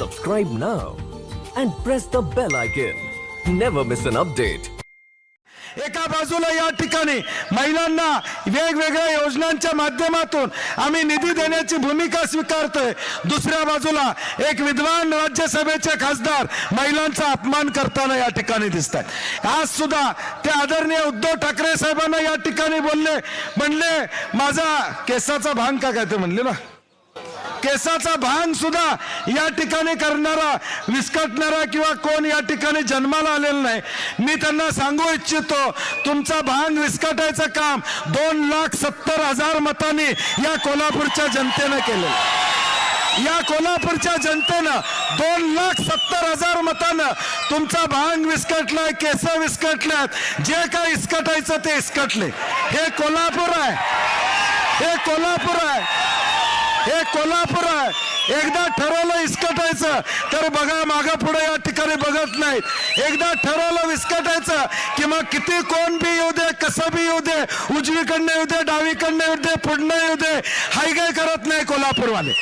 subscribe now and press the bell icon. Never miss an update. एका बाजूला या ठिकाणी महिलांना वेगवेगळ्या योजनांच्या माध्यमातून आम्ही निधी देण्याची भूमिका स्वीकारतोय दुसऱ्या बाजूला एक विद्वान राज्यसभेचे खासदार महिलांचा अपमान करताना या ठिकाणी दिसत आहेत आज सुद्धा ते आदरणीय उद्धव ठाकरे साहेबांना या ठिकाणी बोलले म्हणले माझा केसाचा भांग का काय ते म्हणले ना केसाचा भांग सुद्धा या ठिकाणी करणारा विस्कटणारा किंवा कोण या ठिकाणी जन्माला आलेला नाही. मी त्यांना सांगू इच्छितो तुमचा भांग विस्कटायचं काम दोन लाख सत्तर हजार मतांनी या कोल्हापूरच्या जनतेनं केलं या कोल्हापूरच्या जनतेनं दोन लाख सत्तर हजार मतानं तुमचा भांग विस्कटलाय केस विस्कटल्यात जे काय इस्कटायचं ते इस्कटले हे कोल्हापूर आहे. हे कोल्हापूर आहे. हे कोल्हापूर आहे. एकदा ठरवलं इस्कटायचं तर बघा मागं पुढे या ठिकाणी बघत नाहीत एकदा ठरवलं विस्कटायचं की मग किती कोण बी येऊ दे कसं बी येऊ दे उजवीकडनं येऊ दे डावीकडनं येऊ दे पुढनं येऊ दे हायगाय करत नाही कोल्हापूरवाले.